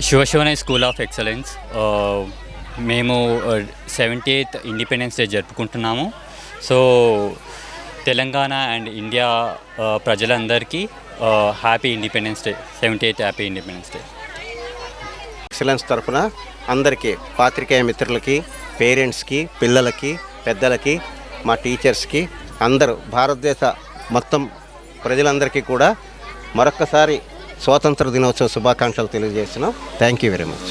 శివశివనే school of excellence మేము seventy eighth independence day జరుపుకుంటున్నాము. So Telangana and India ప్రజలందరికీ happy independence day seventy eighth happy independence day excellence తరఫున అందరికీ పాత్రికేయ మిత్రులకి పేరెంట్స్కి పిల్లలకి పెద్దలకి మా టీచర్స్కి అందరూ భారతదేశ మొత్తం ప్రజలందరికీ కూడా మరొక్కసారి స్వాతంత్ర దినోత్సవ శుభాకాంక్షలు తెలియజేస్తున్నాం థ్యాంక్ యూ వెరీ మచ్